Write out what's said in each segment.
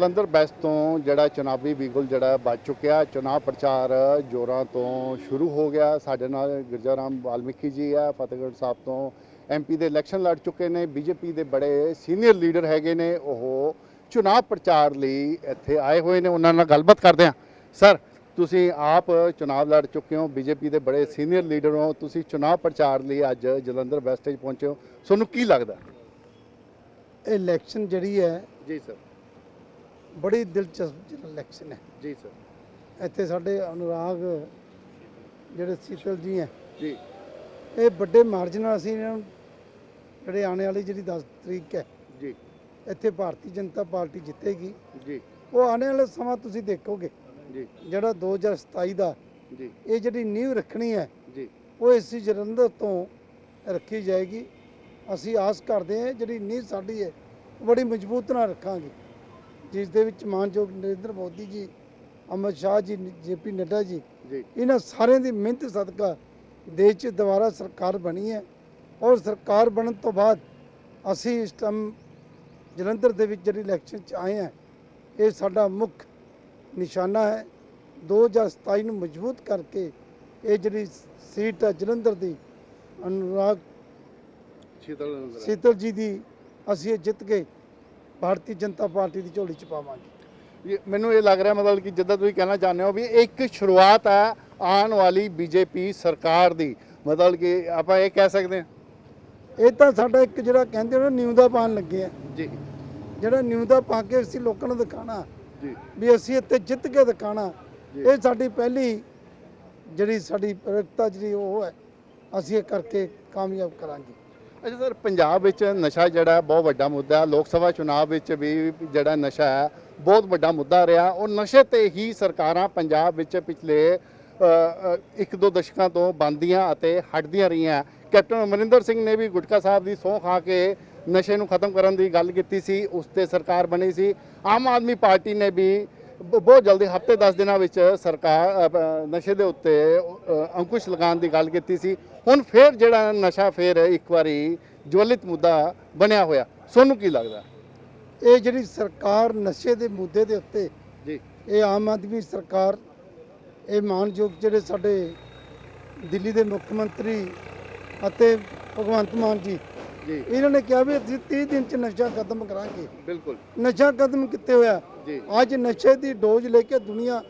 Jalandhar best ਤੋਂ ਜਿਹੜਾ ਚੁਣਾਵੀ ਬਿਗੁਲ ਜਿਹੜਾ ਵੱਜ ਚੁੱਕਿਆ ਚੁਣਾਵ ਪ੍ਰਚਾਰ ਜੋਰਾਂ ਤੋਂ ਸ਼ੁਰੂ ਹੋ ਗਿਆ। ਸਾਡੇ ਨਾਲ ਗਿਰਜਾਰਾਮ ਵਾਲਮੀਕੀ ਜੀ ਆ ਫਤਿਹਗੜ੍ਹ ਸਾਹਿਬ ਤੋਂ ਐਮਪੀ ਦੇ ਇਲੈਕਸ਼ਨ ਲੜ ਚੁੱਕੇ ਨੇ ਬੀਜੇਪੀ ਦੇ ਬੜੇ ਸੀਨੀਅਰ ਲੀਡਰ ਹੈਗੇ ਨੇ ਉਹ ਚੁਣਾਵ ਪ੍ਰਚਾਰ ਲਈ ਇੱਥੇ ਆਏ ਹੋਏ ਨੇ। ਉਹਨਾਂ ਨਾਲ ਗੱਲਬਾਤ ਕਰਦੇ ਹਾਂ। ਸਰ ਤੁਸੀਂ ਆਪ ਚੁਣਾਵ ਲੜ ਚੁੱਕੇ ਹੋ ਬੀਜੇਪੀ ਦੇ ਬੜੇ ਸੀਨੀਅਰ ਲੀਡਰ ਹੋ ਤੁਸੀਂ ਚੁਣਾਵ ਪ੍ਰਚਾਰ ਲਈ ਅੱਜ ਜਲੰਧਰ ਵੈਸਟ 'ਚ ਪਹੁੰਚੇ ਹੋ। ਤੁਹਾਨੂੰ ਕੀ ਲੱਗਦਾ? ਇਲੈਕਸ਼ਨ ਜਿਹੜੀ ਹੈ ਜੀ ਸਰ। ਬੜੀ ਦਿਲਚਸਪ ਇਲੈਕਸ਼ਨ ਹੈ। ਜੀ ਸਰ। ਇੱਥੇ ਸਾਡੇ ਅਨੁਰਾਗ ਜਿਹੜੇ ਸੀਤਲ ਜੀ ਹੈ। ਜੀ। ਇਹ ਵੱਡੇ ਮਾਰਜਨ ਨਾਲ ਅਸੀਂ ਇਹਨਾਂ ਨੂੰ ਜਿਹੜੇ ਆਉਣੇ ਵਾਲੀ ਜਿਹੜੀ 10 ਤਰੀਕ ਹੈ ਜੀ। ਇੱਥੇ ਭਾਰਤੀ ਜਨਤਾ ਪਾਰਟੀ ਜਿੱਤੇਗੀ। ਜੀ। ਉਹ ਆਉਣੇ ਵਾਲਾ ਸਮਾਂ ਤੁਸੀਂ ਦੇਖੋਗੇ। ਜੀ। ਜਿਹੜਾ 2027 ਦਾ ਜੀ। ਇਹ ਜਿਹੜੀ ਨੀਂਹ ਰੱਖਣੀ ਹੈ ਜੀ। ਉਹ ਇਸ ਜਲੰਧਰ ਤੋਂ ਰੱਖੀ ਜਾਏਗੀ। ਅਸੀਂ ਆਸ ਕਰਦੇ ਹਾਂ ਜਿਹੜੀ ਨੀਂਹ ਸਾਡੀ ਹੈ ਉਹ ਬੜੀ ਮਜ਼ਬੂਤ ਨਾਲ ਰੱਖਾਂਗੇ। ਜਿਸ ਦੇ ਵਿੱਚ ਮਾਨਯੋਗ ਨਰਿੰਦਰ ਮੋਦੀ ਜੀ ਅਮਿਤ ਸ਼ਾਹ ਜੀ ਜੇਪੀ ਨੱਡਾ ਜੀ ਇਹਨਾਂ ਸਾਰਿਆਂ ਦੀ ਮਿਹਨਤ ਸਦਕਾ ਦੇਸ਼ 'ਚ ਦੁਬਾਰਾ ਸਰਕਾਰ ਬਣੀ ਹੈ ਔਰ ਸਰਕਾਰ ਬਣਨ ਤੋਂ ਬਾਅਦ ਅਸੀਂ ਇਸ ਟਾਈਮ ਜਲੰਧਰ ਦੇ ਵਿੱਚ ਜਿਹੜੀ ਇਲੈਕਸ਼ਨ 'ਚ ਆਏ ਹਾਂ ਇਹ ਸਾਡਾ ਮੁੱਖ ਨਿਸ਼ਾਨਾ ਹੈ। 2027 ਨੂੰ ਮਜ਼ਬੂਤ ਕਰਕੇ ਇਹ ਜਿਹੜੀ ਸੀਟ ਹੈ ਜਲੰਧਰ ਦੀ ਅਨੁਰਾਗ ਸੀਤਲ ਜੀ ਦੀ ਅਸੀਂ ਇਹ ਜਿੱਤ ਕੇ ਭਾਰਤੀ ਜਨਤਾ ਪਾਰਟੀ ਦੀ ਝੋਲੀ 'ਚ ਪਾਵਾਂਗੇ। ਮੈਨੂੰ ਇਹ ਲੱਗ ਰਿਹਾ ਮਤਲਬ ਕਿ ਜਿੱਦਾਂ ਤੁਸੀਂ ਕਹਿਣਾ ਚਾਹੁੰਦੇ ਹੋ ਵੀ ਇੱਕ ਸ਼ੁਰੂਆਤ ਹੈ ਆਉਣ ਵਾਲੀ ਬੀਜੇਪੀ ਸਰਕਾਰ ਦੀ। ਮਤਲਬ ਕਿ ਆਪਾਂ ਇਹ ਕਹਿ ਸਕਦੇ ਹਾਂ। ਇਹ ਤਾਂ ਸਾਡਾ ਇੱਕ ਜਿਹੜਾ ਕਹਿੰਦੇ ਨੇ ਨਿਊ ਦਾ ਪਾਣ ਲੱਗੇ ਆ। ਜੀ। ਜਿਹੜਾ ਨਿਊ ਦਾ ਪਾ ਕੇ ਅਸੀਂ ਲੋਕਾਂ ਨੂੰ ਦਿਖਾਣਾ। ਜੀ। ਵੀ ਅਸੀਂ ਇੱਥੇ ਜਿੱਤ ਕੇ ਦਿਖਾਣਾ। ਇਹ ਸਾਡੀ ਪਹਿਲੀ ਜਿਹੜੀ ਸਾਡੀ ਪ੍ਰਗਟਤਾ ਜਿਹੜੀ ਉਹ ਹੈ ਅਸੀਂ ਇਹ ਕਰਕੇ ਕਾਮਯਾਬ ਕਰਾਂਗੇ। ਅੱਛਾ ਸਰ, ਪੰਜਾਬ ਵਿੱਚ ਨਸ਼ਾ ਜਿਹੜਾ ਬਹੁਤ ਵੱਡਾ ਮੁੱਦਾ ਲੋਕ ਸਭਾ ਚੁਣਾਵ ਵਿੱਚ ਵੀ ਜਿਹੜਾ ਨਸ਼ਾ ਹੈ, ਬਹੁਤ ਵੱਡਾ ਮੁੱਦਾ ਰਿਹਾ। ਔਰ ਨਸ਼ੇ ਤੇ ਹੀ ਸਰਕਾਰਾਂ ਪੰਜਾਬ ਵਿੱਚ ਪਿਛਲੇ ਇੱਕ ਦੋ ਦਸ਼ਕਾਂ ਤੋਂ ਬੰਦੀਆਂ ਅਤੇ ਹਟਦੀਆਂ ਰਹੀਆਂ ਕੈਪਟਨ ਅਮਰਿੰਦਰ ਸਿੰਘ ਨੇ ਵੀ ਗੁਟਕਾ ਸਾਹਿਬ ਦੀ ਸਹੁੰ ਖਾ ਕੇ ਨਸ਼ੇ ਨੂੰ ਖਤਮ ਕਰਨ ਦੀ ਗੱਲ ਕੀਤੀ ਸੀ। ਉਸ ਤੇ ਸਰਕਾਰ ਬਣੀ ਸੀ। ਆਮ ਆਦਮੀ ਪਾਰਟੀ ਨੇ ਵੀ ਬਹੁਤ ਜਲਦੀ ਹਫ਼ਤੇ 10 ਦਿਨਾਂ ਵਿੱਚ ਸਰਕਾਰ ਨਸ਼ੇ ਦੇ ਉੱਤੇ ਅੰਕੁਸ਼ ਲਗਾਉਣ ਦੀ ਗੱਲ ਕੀਤੀ ਸੀ। ਹੁਣ ਫੇਰ ਜਿਹੜਾ ਨਸ਼ਾ ਫੇਰ ਇੱਕ ਵਾਰੀ ਜਵਲਿਤ ਮੁੱਦਾ ਬਣਿਆ ਹੋਇਆ। ਤੁਹਾਨੂੰ ਕੀ ਲੱਗਦਾ? ਇਹ ਜਿਹੜੀ ਸਰਕਾਰ ਨਸ਼ੇ ਦੇ ਮੁੱਦੇ ਦੇ ਉੱਤੇ ਜੀ। ਇਹ ਆਮ ਆਦਮੀ ਸਰਕਾਰ ਇਹ ਮਾਨਯੋਗ ਜਿਹੜੇ ਸਾਡੇ ਦਿੱਲੀ ਦੇ ਮੁੱਖ ਮੰਤਰੀ ਅਤੇ ਭਗਵੰਤ ਮਾਨ ਜੀ ਜੀ। ਇਹਨਾਂ ਨੇ ਕਿਹਾ ਵੀ ਅਸੀਂ 30 ਦਿਨ ਚ ਨਸ਼ਾ ਖਤਮ ਕਰਾਂਗੇ। ਬਿਲਕੁਲ। ਨਸ਼ਾ ਖਤਮ ਕਿੱਥੇ ਹੋਇਆ? ਜੀ। ਅੱਜ ਨਸ਼ੇ ਦੀ ਡੋਜ਼ ਲੈ ਕੇ ਦੁਨੀਆ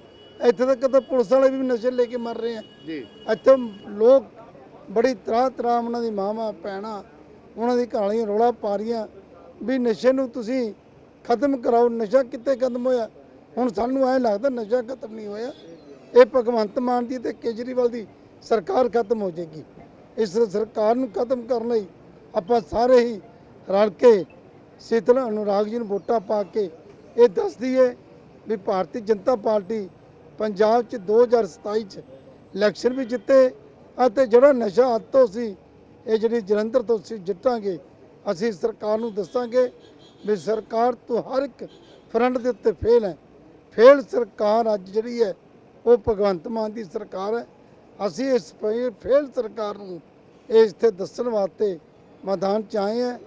ਇੱਥੇ ਤੱਕ ਤਾਂ ਪੁਲਿਸ ਵਾਲੇ ਵੀ ਨਸ਼ੇ ਲੈ ਕੇ ਮਰ ਰਹੇ ਆ। ਜੀ। ਇੱਥੇ ਲੋਕ ਬੜੀ ਤਰ੍ਹਾਂ ਤਰ੍ਹਾਂ ਉਹਨਾਂ ਦੀ ਮਾਵਾਂ ਭੈਣਾਂ ਉਹਨਾਂ ਦੀ ਕਹਾਣੀਆਂ ਰੌਲਾ ਪਾ ਰਹੀਆਂ ਵੀ ਨਸ਼ੇ ਨੂੰ ਤੁਸੀਂ ਖਤਮ ਕਰਾਓ। ਨਸ਼ਾ ਕਿੱਥੇ ਖਤਮ ਹੋਇਆ? ਹੁਣ ਸਾਨੂੰ ਐ ਲੱਗਦਾ ਨਸ਼ਾ ਖਤਮ ਨਹੀਂ ਹੋਇਆ। ਇਹ ਭਗਵੰਤ ਮਾਨ ਦੀ ਤੇ ਕੇਜਰੀਵਾਲ ਦੀ ਸਰਕਾਰ ਖਤਮ ਹੋ ਜਾਏਗੀ। ਇਸ ਸਰਕਾਰ ਨੂੰ ਖਤਮ ਕਰਨ ਲਈ ਆਪਾਂ ਸਾਰੇ ਹੀ ਰਲ ਕੇ ਸੀਤਲ ਅਨੁਰਾਗ ਜੀ ਨੂੰ ਵੋਟਾਂ ਪਾ ਕੇ ਇਹ ਦੱਸਦੀ ਹੈ ਵੀ ਭਾਰਤੀ ਜਨਤਾ ਪਾਰਟੀ ਪੰਜਾਬ 'ਚ 2027 'ਚ ਇਲੈਕਸ਼ਨ ਵੀ ਜਿੱਤੇ ਅਤੇ ਜਿਹੜਾ ਨਸ਼ਾ ਹੱਥੋਂ ਸੀ, ਇਹ ਜਿਹੜੀ ਜਲੰਧਰ ਤੋਂ ਅਸੀਂ ਜਿੱਤਾਂਗੇ, ਅਸੀਂ ਸਰਕਾਰ ਨੂੰ ਦੱਸਾਂਗੇ ਵੀ ਸਰਕਾਰ ਤੋਂ ਹਰ ਇੱਕ ਫਰੰਟ ਦੇ ਉੱਤੇ ਫੇਲ ਹੈ। ਫੇਲ ਸਰਕਾਰ ਅੱਜ ਜਿਹੜੀ ਹੈ, ਉਹ ਭਗਵੰਤ ਮਾਨ ਦੀ ਸਰਕਾਰ ਹੈ। ਅਸੀਂ ਇਸ ਫੇ- ਫੇਲ ਸਰਕਾਰ ਨੂੰ ਇਹ ਇੱਥੇ ਦੱਸਣ ਵਾਸਤੇ ਮੈਦਾਨ 'ਚ ਆਏ ਹੈ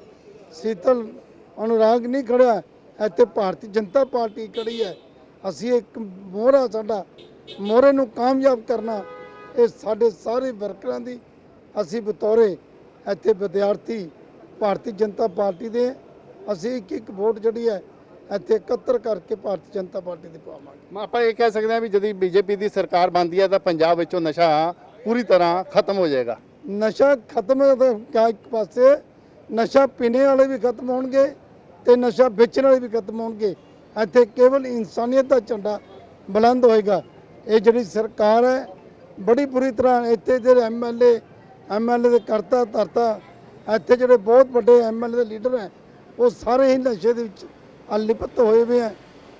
ਸੀਤਲ, ਅਨੁਰਾਗ ਨਹੀਂ ਖੜਿਆ। ਇੱਥੇ ਭਾਰਤੀ, ਜਨਤਾ ਪਾਰਟੀ ਖੜੀ ਹੈ। ਅਸੀਂ ਇੱਕ ਮੋਹਰਾ ਸਾਡਾ, ਮੋਹਰੇ ਨੂੰ ਕਾਮਯਾਬ ਕਰਨਾ, ਇਹ ਸਾਡੇ ਸਾਰੇ ਵਰਕਰਾਂ ਦੀ। ਅਸੀਂ ਬਤੌਰੇ ਇੱਥੇ ਵਿਦਿਆਰਥੀ, ਭਾਰਤੀ ਜਨਤਾ ਪਾਰਟੀ ਦੇ ਅਸੀਂ ਇੱਕ ਇੱਕ ਵੋਟ ਜਿਹੜੀ ਹੈ, ਇੱਥੇ ਇਕੱਤਰ ਕਰਕੇ ਭਾਰਤੀ ਜਨਤਾ ਪਾਰਟੀ ਦੇ ਪਾਵਾਂਗੇ ਆਪਾਂ ਇਹ ਕਹਿ ਸਕਦੇ ਹਾਂ ਵੀ ਜਦੋਂ ਬੀਜੇਪੀ ਦੀ ਸਰਕਾਰ ਬਣਦੀ ਹੈ ਤਾਂ ਪੰਜਾਬ ਵਿੱਚੋਂ ਨਸ਼ਾ ਪੂਰੀ ਤਰ੍ਹਾਂ ਖਤਮ ਹੋ ਜਾਏਗਾ। ਨਸ਼ਾ ਖਤਮ ਹੈ ਇੱਕ ਪਾਸੇ, ਨਸ਼ਾ ਪੀਣੇ ਵਾਲੇ ਵੀ ਖਤਮ ਹੋਣਗੇ ਤੇ ਨਸ਼ਾ ਵੇਚਣ ਵਾਲੇ ਵੀ ਖਤਮ ਹੋਣਗੇ। ਇੱਥੇ ਕੇਵਲ ਇਨਸਾਨੀਅਤ ਦਾ ਝੰਡਾ ਬੁਲੰਦ ਹੋਏਗਾ। ਇਹ ਜਿਹੜੀ ਸਰਕਾਰ ਹੈ, ਬੜੀ ਬੁਰੀ ਤਰ੍ਹਾਂ ਇੱਥੇ ਜਿਹੜੇ ਐਮਐਲਏ ਐਮਐਲਏ ਦੇ ਕਰਤਾ ਧਰਤਾ, ਇੱਥੇ ਜਿਹੜੇ ਬਹੁਤ ਵੱਡੇ ਐਮਐਲਏ ਦੇ ਲੀਡਰ ਹੈ, ਉਹ ਸਾਰੇ ਹੀ ਨਸ਼ੇ ਦੇ ਵਿੱਚ ਅਲਿਪਤ ਹੋਏ ਹੋਏ ਹੈ।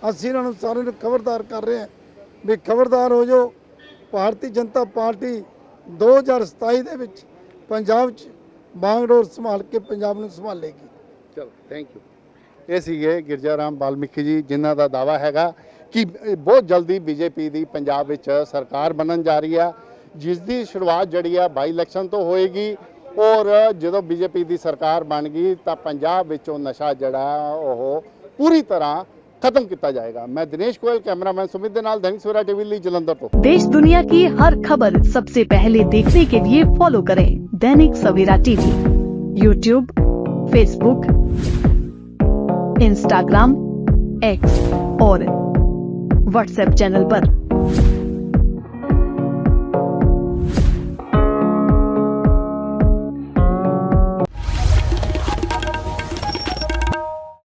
ਅਸੀਂ ਇਹਨਾਂ ਨੂੰ ਸਾਰਿਆਂ ਨੂੰ ਖਬਰਦਾਰ ਕਰ ਰਹੇ ਹਾਂ ਵੀ ਖਬਰਦਾਰ ਹੋ ਜਾਓ। ਭਾਰਤੀ ਜਨਤਾ ਪਾਰਟੀ 2027 ਦੇ ਵਿੱਚ ਪੰਜਾਬ 'ਚ ਬਾਗਡੋਰ ਸੰਭਾਲ ਕੇ ਪੰਜਾਬ ਨੂੰ ਸੰਭਾਲੇਗੀ। ਚਲੋ ਥੈਂਕ ਯੂ ਇਹ ਸੀਗੇ ਗਿਰਜਾਰਾਮ ਵਾਲਮੀਕੀ ਜੀ, ਜਿਨ੍ਹਾਂ ਦਾ ਦਾਵਾ ਹੈਗਾ ਕਿ ਬਹੁਤ ਜਲਦੀ ਬੀਜੇਪੀ ਦੀ ਪੰਜਾਬ ਵਿੱਚ ਸਰਕਾਰ ਬਣਨ ਜਾ ਰਹੀ ਆ, ਜਿਸ ਦੀ ਸ਼ੁਰੂਆਤ ਜਿਹੜੀ ਆ ਬਾਈ ਇਲੈਕਸ਼ਨ ਤੋਂ ਹੋਏਗੀ, ਔਰ ਜਦੋਂ ਬੀਜੇਪੀ ਦੀ ਸਰਕਾਰ ਬਣ ਗਈ ਤਾਂ ਪੰਜਾਬ ਵਿੱਚੋਂ ਨਸ਼ਾ ਜਿਹੜਾ ਉਹ ਪੂਰੀ ਤਰ੍ਹਾਂ ਖਤਮ ਕੀਤਾ ਜਾਏਗਾ ਮੈਂ ਦਿਨੇਸ਼ ਗੋਇਲ ਕੈਮਰਾਮੈਨ ਸੁਮਿਤ ਦੇ ਨਾਲ ਦੈਨਿਕ ਸਵੇਰਾ ਟੀਵੀ ਲਈ ਜਲੰਧਰ ਤੋਂ देश दुनिया की हर खबर सबसे पहले देखने के लिए फॉलो करें Dainik Savera TV YouTube Facebook Instagram X और व्हाट्सएप चैनल पर।